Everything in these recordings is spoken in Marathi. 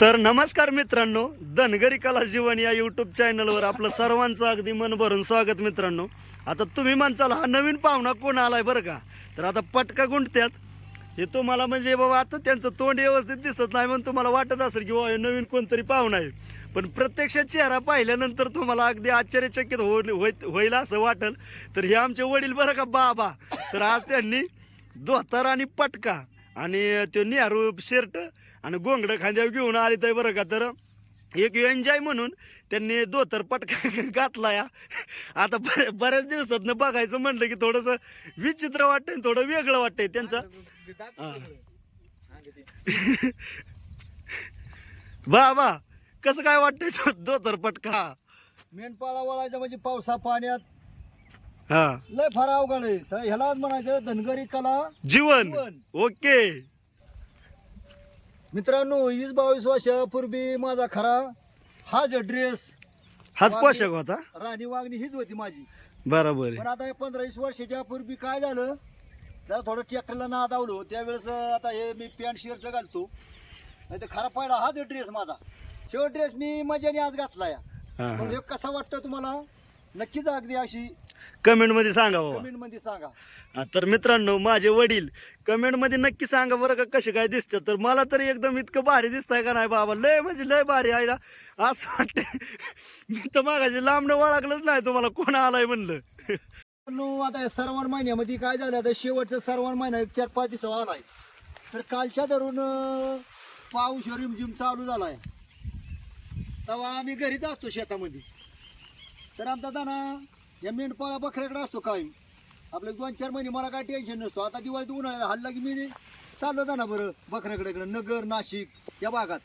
तर नमस्कार मित्रांनो धनगरी कला जीवन या यूट्यूब चॅनलवर आपलं सर्वांचं अगदी मन भरून स्वागत मित्रांनो. आता तुम्ही म्हणचाल हा नवीन पाहुणा कोण आलाय बरं का? तर आता पटका गुंटत्यात हे तुम्हाला म्हणजे बाबा आता त्यांचं तोंड व्यवस्थित दिसत नाही म्हणून तुम्हाला वाटत असेल की बाबा हे नवीन कोणतरी पाहुणा आहे. पण प्रत्यक्ष चेहरा पाहिल्यानंतर तुम्हाला अगदी आश्चर्यचकित हो होई- होईल असं वाटेल. तर हे आमचे वडील बरं का बाबा? तर आज त्यांनी धोतर आणि पटका आणि त्यो नेहरू शर्ट आणि गोंगडं खांद्यावर घेऊन आले तर बरं का तर एक एन्जॉय म्हणून त्यांनी धोतर पटका घातला या. आता बऱ्या बऱ्याच दिवसातनं बघायचं म्हणलं की थोडंसं विचित्र वाटतंय थोडं वेगळं वाटतंय त्यांचं. बा बा कसं काय वाटतंय तो धोतर पटका? मेंढपाळा वळायचा म्हणजे पावसा पाण्यात. हा. लय फार अवघड आहे. तर ह्यालाच म्हणायचं धनगरी कला जीवन. जीवन. ओके. मित्रांनो वीस बावीस वर्षापूर्वी माझा खरा हा जो ड्रेस हाच पोशाख होता? राणी वागणी हीच होती माझी. बरोबर आहे. पण आता हे पंधरा वीस वर्षाच्या पूर्वी काय झालं? जरा थोडं ट्रॅक्टरला नादावलो त्यावेळेस आता हे मी पॅन्ट शर्ट घालतो. नाही तर खरा पहिला हाच ड्रेस माझा. शेवट ड्रेस मी मजाने आज घातला या हा, हा. हे कसा वाटतं तुम्हाला? नक्कीच अगदी अशी कमेंटमध्ये सांगा बाबा. कमेंटमध्ये सांगा. हा, तर मित्रांनो माझे वडील कमेंटमध्ये नक्की सांगा बरं का कसे काय दिसते तर मला तरी एकदम इतकं भारी दिसतंय का नाही बाबा. लय म्हणजे लय भारी आहे ना. असं वाटतंय. मी तर मागाशी लांबणं वळखलंच नाही तुम्हाला कोण आलाय म्हणलं. नो आता या श्रावण महिन्यामध्ये काय झालं? आता शेवटचा श्रावण महिना एक चार पाच दिवस आलाय. तर कालच्या धरून अं, पाऊस रिमझिम चालू झालाय. तेव्हा आम्ही घरीच असतो शेतामध्ये. तर आमचा दाना या मेंढपाळा बकऱ्याकडे असतो कायम. आपले दोन चार महिने मला काय टेन्शन नसतो. आता दिवाळीत उन्हाळ्यात हल्ला की मी चाललो जाना बरं बकऱ्याकडे इकडं नगर नाशिक या भागात.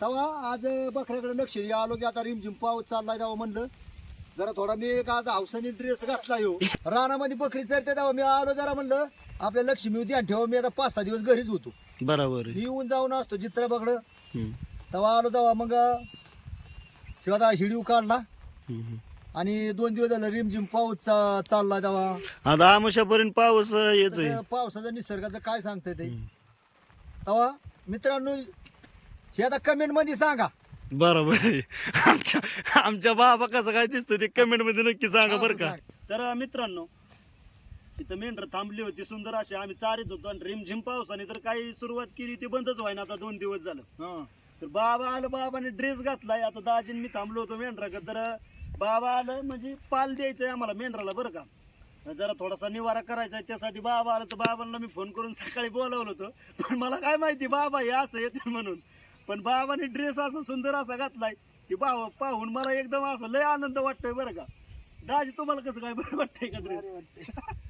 तेव्हा आज बकऱ्याकडे लक्ष द्या. आलो की आता रिमझिम पाऊस चाललाय तेव्हा म्हणलं जरा थोडा मी एक आज हावसाने ड्रेस घातला यो. रानामध्ये बकरी चरते तेव्हा मी आलो जरा म्हणलं आपल्या लक्ष्मी ध्यान ठेवा मी आता पाच सहा दिवस घरीच होतो. बरोबर. येऊन जाऊन असतो चित्र बघडं. तेव्हा आलो तेव्हा मग शिवाय आता हिडीव काढला. आणि दोन दिवस झालं रिमझिम पाऊस चा- चालला तेव्हा. आता आमुषापर्यंत पाऊस येच आहे तसं पावसाचं निसर्गाचं काय सांगतंय ते? तेव्हा मित्रांनो हे आता कमेंटमध्ये सांगा. बरोबर आहे. आमच्या आमच्या बाबा कसं काय दिसतं ते कमेंटमध्ये नक्की सांगा बरं का. तर अं, मित्रांनो इथं मेंढर थांबली होती सुंदर अशी. आम्ही चारित होतो आणि रिमझिम पावसाने तर काही सुरुवात केली ती बंदच व्हायना आता दोन दिवस झालं. हं. तर बाबा आलं बाबाने ड्रेस घातलाय. आता दाजीन मी थांबलो होतो मेंढराकडे. तर बाबा आलं म्हणजे पाल द्यायचंय आम्हाला मेंढराला बरं का? जरा थोडासा निवारा करायचा आहे त्यासाठी बाबा आलं तर बाबांना मी फोन करून सकाळी बोलावलं होतं. पण मला काय माहिती बाबा हे असं येते म्हणून. पण बाबाने ड्रेस असा सुंदर असा घातलाय की बाबा पाहून मला एकदम असं लय आनंद वाटतोय बरं का? दाजी तुम्हाला कसं काय बरं वाटतंय का ड्रेस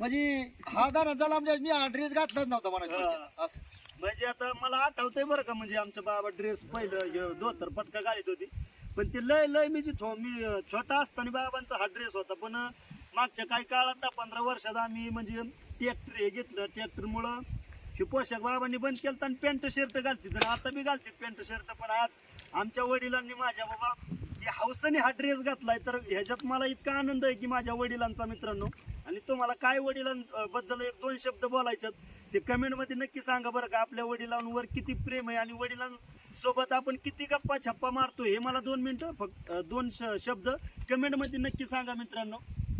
म्हणजे हा दाना झाला म्हणजे मी हा ड्रेस घातलाच नव्हता. म्हणा असं. म्हणजे आता मला आठवतंय बरं का म्हणजे आमच्या बाबा ड्रेस पहिलं धोतर पटका घालीत होती. पण ते लय लय मी जिथो मी छोटा असताना बाबांचा हा ड्रेस होता. पण मागच्या काही काळात दहा पंधरा वर्षात आम्ही म्हणजे ट्रॅक्टर हे घेतलं. ट्रॅक्टरमुळं हे पोशाख बाबांनी बंद केलं आणि पॅन्ट शर्ट घालते तर आता मी घालते पॅन्ट शर्ट पण आज आमच्या वडिलांनी माझ्या बाबा हे हौसाने हा ड्रेस घातलाय. तर ह्याच्यात मला इतका आनंद आहे की माझ्या वडिलांचा मित्रांनो. आणि तुम्हाला काय वडिलांबद्दल एक दोन शब्द बोलायच्यात ते कमेंटमध्ये नक्की सांगा बरं का आपल्या वडिलांवर किती प्रेम आहे आणि वडिलांसोबत आपण किती गप्पा छप्पा मारतो हे मला दोन मिनिटं फक्त दोन श- शब्द कमेंटमध्ये नक्की सांगा मित्रांनो.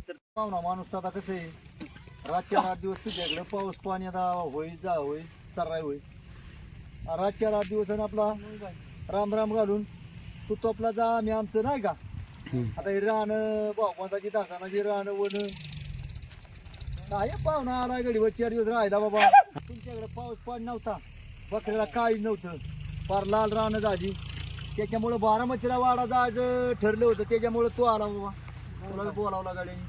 तर पाहुणा माणूस तर आता कसं आहे रातच्या आठ दिवस तुझ्याकडे पाऊस पाणी आता होई जा होई सर्राय होई. रातच्या आठ दिवस आणि आपला राम राम घालून तू तो आपला जा आम्ही आमचं नाही का? आता हे राहणं भाऊबंदाची दासानाची राहणं वन काय पाहुणा आला गडीवर चार दिवस राहिला बाबा. तुमच्याकडे पाऊस पाणी नव्हता. बकऱ्याला काही नव्हतं. फार लाल रानं झाली. त्याच्यामुळं बारामतीला वाडा जायचं ठरलं होतं. त्याच्यामुळं तू आला बाबा. तुला बोलावला गाडीने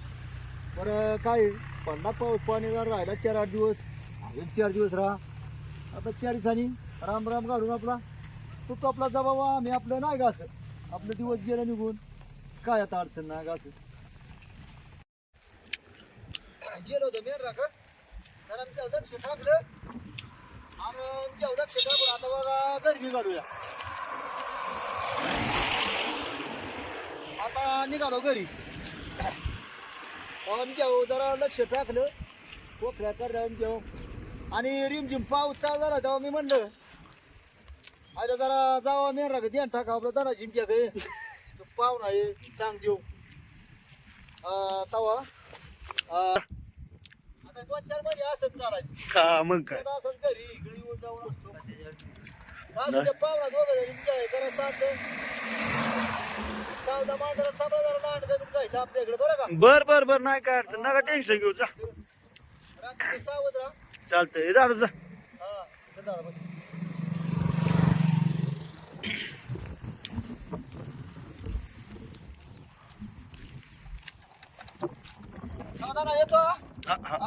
बरं काय? पडला पाऊस पाणी जरा राहिला चार आठ दिवस. अजून चार दिवस राहा. आता चार दिवसांनी राम राम काढून आपला. तू तो आपला जा बाबा. आम्ही आपलं नाही का असं? आपलं दिवस गेलं निघून. काय आता अडचण नाही का असं? गेलो होतो मेन राख. तर आमच्या लक्ष टाकलं आणि आमच्या लक्ष टाकून आता बघा घरी काढूया आता निघालो घरी. आमच्या हो जरा लक्ष टाकलं कोकऱ्या कर आणि रिमझिम पाऊस चालू झाला तेव्हा मी म्हणलं आता जरा जावा मेन का ध्यान टाका आपलं दरा जिंक्या गे पाहुणा आहे सांग देऊ. तवा चार महिने असंच चालायचं. हा मग काय? आता असंच घरी इकडे येऊन जाऊन असतो. असं ते पाहुणा दोघं जरी काय जरा सात सावधा मांजरा सगळं जरा लहान कमी घ्यायचं आपल्याकडे बरं का? बर बर बर नाही काय अडचण. नका टेन्शन घेऊ जा. रात्री सावध राहा. चालतंय. दादा जा. हा चल दादा बस. सावधान येतो हा. हा, हा.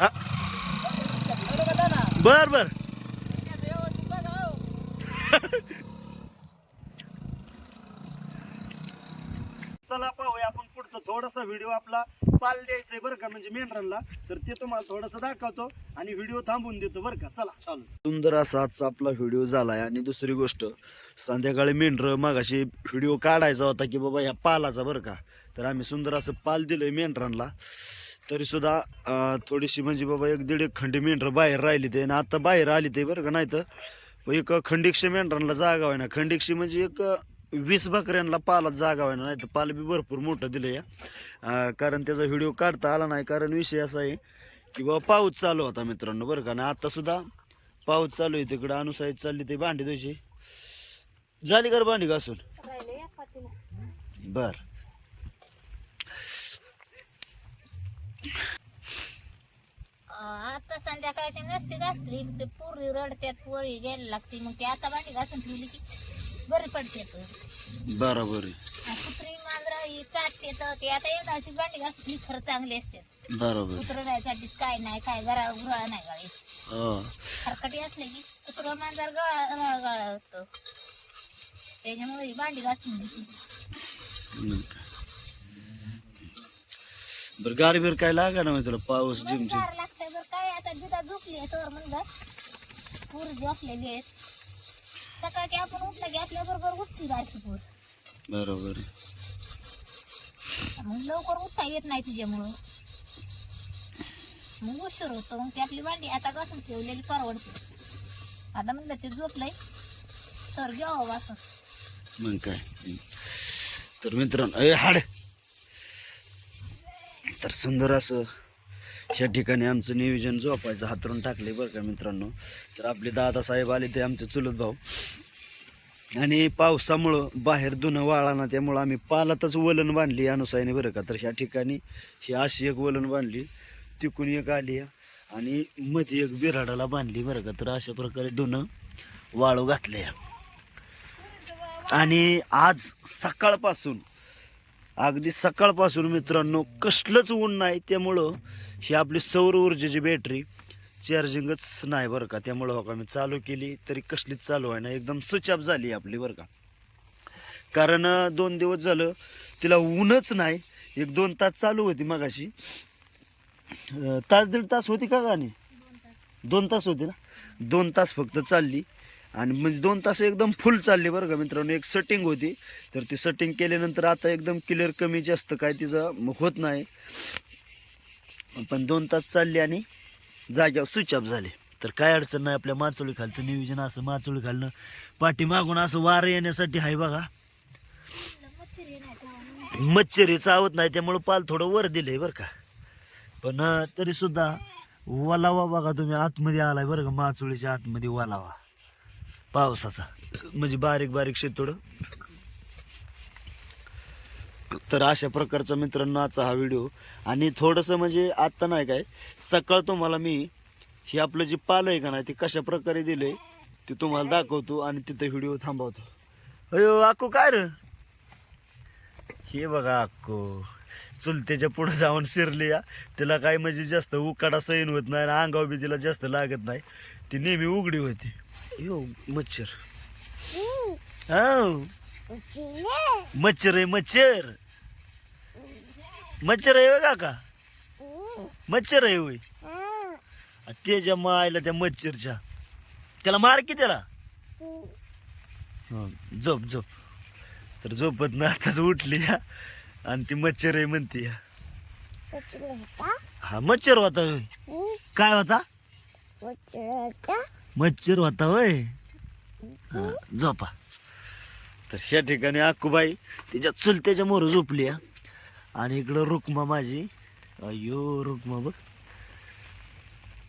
हा. बर बर. चला पाहूया आपण पुढचा. थोडासा व्हिडिओ आपला पाल द्यायचंय बरं का म्हणजे मेंढरांना तर ते तुम्हाला थोडस दाखवतो आणि व्हिडिओ थांबून देतो बरं का. चला. चालू सुंदर असा आजचा आपला व्हिडिओ झालाय. आणि दुसरी गोष्ट संध्याकाळी मेंढर मागाशी व्हिडिओ काढायचा होता की बाबा ह्या पालाचा बरं का. तर आम्ही सुंदर असं पाल दिलंय मेंढरांना. तरी सुद्धा अं, थोडीशी म्हणजे बाबा एक दीड एक खंडी मेंढर बाहेर राहिली ते. आणि आता बाहेर आली ते बरं का नाही तर एक खंडिकशी मेंढरांना जागा आहे ना खंडिकशी म्हणजे एक वीस बकऱ्यांना पालात जागा आहे ना नाही तर पाल बी भरपूर मोठं दिलं या कारण त्याचा व्हिडिओ काढता आला नाही. कारण विषय असा आहे की बाबा पाऊस चालू होता मित्रांनो बरं का आणि आता सुद्धा पाऊस चालू आहे तिकडं. अनुसाईत चालली ते भांडी तुझी झाली कर भांडी घासून? बर. घासली ते पुरी रडत्यात पोरी घ्यायला लागते। मग ते आता भांडी घासून ठेवली की बरी पडते बरोबर आहे. कुत्री मांजरा ही काटते तर ते आता येणारची भांडी घासली खरं चांगली असते. बरोबर. कुत्र राहायसाठी काय नाही काय घरा गुराळा नाही गाळी हा. खरकटी असले की कुत्र मांजर गळा गळा गळा असतो त्याच्यामुळे ही भांडी घासून घेतली. मग काय. बरं गाडी बिर काय लागा ना तुला पाऊस गार तर म्हणलं पूर झोपलेली आहेत. सकाळची आपण उठलं की आपल्या बरोबर उठती बारकी पूर. बरोबर. मग लवकर उठता येत नाही तिच्यामुळं. मग उशीर होतो मग ती आपली भांडी आता घासून ठेवलेली परवडते. आता म्हणलं ते झोपलंय तर घ्यावं वाचून मग काय. तर मित्रांनो ए हाड. तर सुंदर असं ह्या ठिकाणी आमचं नियोजन झोपायचं हातरून टाकले बरं का मित्रांनो. तर आपले दादासाहेब आले ते आमचे चुलत भाऊ. आणि पावसामुळं बाहेर धुणं वाळाना त्यामुळं आम्ही पालातच वलन बांधली अनुसायाने बरं का. तर ह्या ठिकाणी ही अशी एक वलन बांधली तिकून एक आली आणि मध्ये एक बिराडाला बांधली बरं का. तर अशा प्रकारे धुणं वाळू घातले आणि आज सकाळपासून अगदी सकाळपासून मित्रांनो कसलंच ऊन नाही त्यामुळं ही आपली सौर ऊर्जेची बॅटरी चार्जिंगच नाही बरं का. त्यामुळं हो का मी चालू केली तरी कसलीच चालू आहे ना एकदम स्विच ऑफ झाली आपली बरं का. कारण दोन दिवस झालं तिला ऊनच नाही. एक दोन तास चालू होती मगाशी. तास दीड तास होती का गाणी दोन तास होती ना? दोन तास फक्त चालली. आणि म्हणजे दोन तास एकदम फुल चालली बरं का मित्रांनो. एक सेटिंग होती. तर ती सेटिंग केल्यानंतर आता एकदम क्लिअर कमी जास्त काय तिचं होत नाही. पण दोन तास चालली आणि जाग्यावर स्विच ऑफ झाले. तर काय अडचण नाही आपल्या माचोळी खालचं नियोजन असं माचोळी खालनं पाठीमागून असं वारं येण्यासाठी आहे बघा. मच्छर चावत नाही त्यामुळं पाल थोडं वर दिलंय बरं का. पण तरीसुद्धा तरी सुद्धा वलावा बघा तुम्ही आतमध्ये आलाय बरं का माचोळीच्या आतमध्ये वलावा. पावसाचा. म्हणजे बारीक बारीक शेतोड तर अशा प्रकारचा मित्रांनो आजचा हा व्हिडिओ. आणि थोडंसं म्हणजे आत्ता नाही काय सकाळ तुम्हाला मी हे आपलं जे पालं आहे का नाही ते कशा प्रकारे दिले ते तुम्हाला दाखवतो आणि तिथं व्हिडिओ थांबवतो. अयो अक्को काय रे? हे बघा अक्को चुलत्याच्या पुढं जाऊन शिरली या. तिला काय म्हणजे जास्त उकाडा सहन होत नाही आणि अंगावर बी तिला जास्त लागत नाही. ती नेहमी उघडी होती. यो मच्छर. हो मच्छर आहे मच्छर. मच्छर आहे होय काका? मच्छर आहे होय. आ, त्याच्या मायला त्या मच्छरच्या. त्याला मार की त्याला? झोप झोप. तर झोपत ना आताच उठली या. आणि ती मच्छर आहे म्हणते या. हा मच्छर होता काय होता? मच्छर होता वय हा, झोपा. तर ह्या ठिकाणी अक्कूबाई तिच्या चुलत्याच्या मोर झोपली. आणि इकडं रुक्मा माझी. अयो रुक्मा बघ.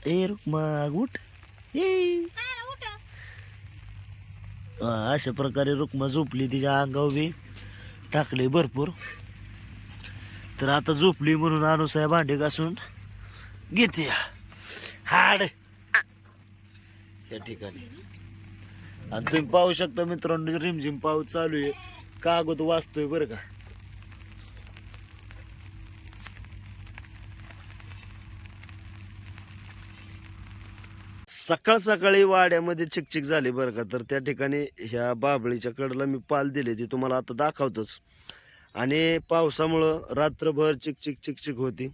ए रुक्मा उठ. ए. हा, अशा प्रकारे रुक्मा झोपली तिच्या अंगावर बी टाकले भरपूर. तर आता झोपली म्हणून अनुसाया भांडे घासून घेते हाड. त्या ठिकाणी. आणि तुम्ही पाहू शकता मित्रांनो रिमझिम पाऊस चालू आहे. कागद वाचतोय बरं का. सकाळ सकाळी वाड्यामध्ये चिकचिक झाली बरं का. तर त्या ठिकाणी ह्या बाबळीच्या कडला मी पाल दिले ती तुम्हाला आता दाखवतोच. आणि पावसामुळं रात्रभर चिकचिक चिकचिक होती.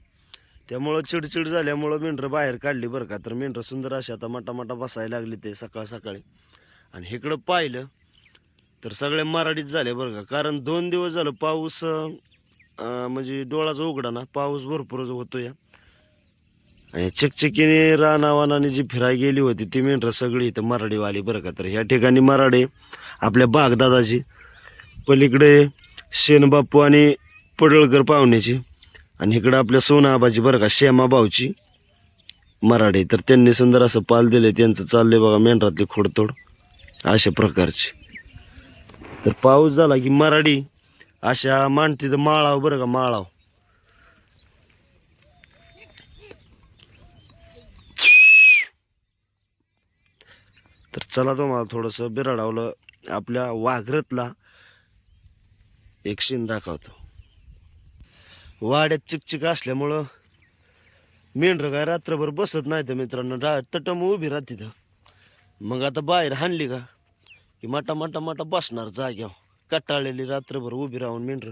त्यामुळं चिडचिड झाल्यामुळं मेंढरं बाहेर काढली बरं का. तर मेंढरं सुंदर अशी आता मटामटा बसायला लागली ते सकाळ सकाळी. आणि इकडं पाहिलं तर सगळे मराठीत झाले बरं का. कारण दोन दिवस झालं पाऊस म्हणजे डोळाचा उघडा ना पाऊस भरपूर होतो या आणि चकचकीने रानावानाने जी फिराय गेली होती ती मेंढरं सगळी इथं मराठीवाली बरं का. तर ह्या ठिकाणी मराठी आपल्या बागदादाची पलीकडे शेनबापू आणि पडळकर पाहुण्याची आणि इकडं आपल्या सोना आबाची बरं का श्यामा भाऊची तर त्यांनी सुंदर असं पाल दिले त्यांचं चाललंय बघा मेंढरातली खोडतोड अशा प्रकारची. तर पाऊस झाला की मराठी अशा मांडती तर माळाव बरं का माळाव. तर चला तुम्हाला थोडंसं बिराडावलं आपल्या वाघरतला एक शिन दाखवतो. वाड्यात चिकचिक असल्यामुळं मेंढरं काय रात्रभर बसत नाही तर मित्रांनो रा तटम उभी राहते तिथं मग आता बाहेर हाणली का? की मटा मटा मटा बसणार जाग्याव कटाळलेली रात्रभर उभी राहून मेंढरं.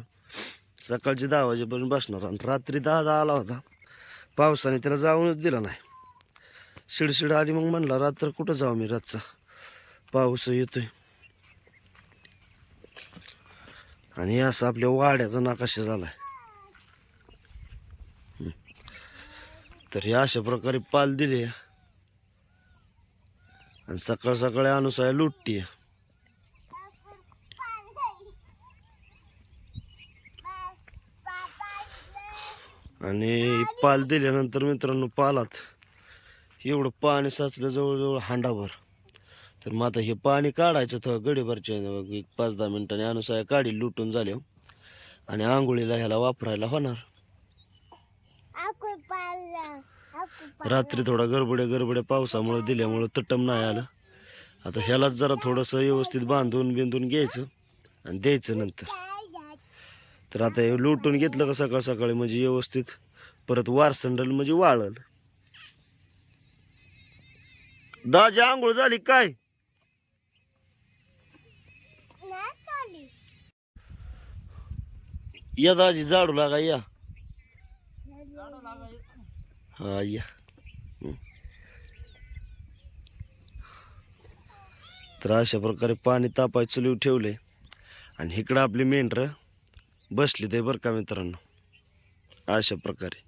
सकाळची दहा वाजेपर्यंत बसणार. आणि रात्री दहा दहा आला होता. पावसाने त्याला जाऊनच दिला नाही. शिडशिड आली मग म्हणला रात्र कुठं जाऊ मी रातचा? पाऊस येतोय. आणि असं आपल्या वाड्याचा नकाशा झालाय. तर हे अशा प्रकारे पाल दिले. आणि सकाळ सकाळी अनुसाय लुटती आणि पाल दिल्यानंतर मित्रांनो पालात एवढं पाणी साचलं जवळजवळ हांडाभर. तर मग आता हे पाणी काढायचं थोडं गडीभरच्या एक पाच दहा मिनिटांनी अनुसाय काढी लुटून झाले. आणि आंघोळीला ह्याला वापरायला होणार. रात्री थोडा गडबड्या गडबड्या पावसामुळे दिल्यामुळं तटम नाही आलं. आता ह्यालाच जरा थोडंसं व्यवस्थित बांधून बिंदून घ्यायचं आणि द्यायचं नंतर. तर आता हे लुटून घेतलं का सकाळ सकाळी म्हणजे व्यवस्थित. परत वारसंडल म्हणजे वाळल. दाजी आंघोळ झाली काय? या दाजी झाडू लागा या. हा या तर अशा प्रकारे पाणी तापाय चुलीव ठेवले. आणि इकडं आपली मेंढरं बसली ते बरं का मित्रांनो? अशा प्रकारे.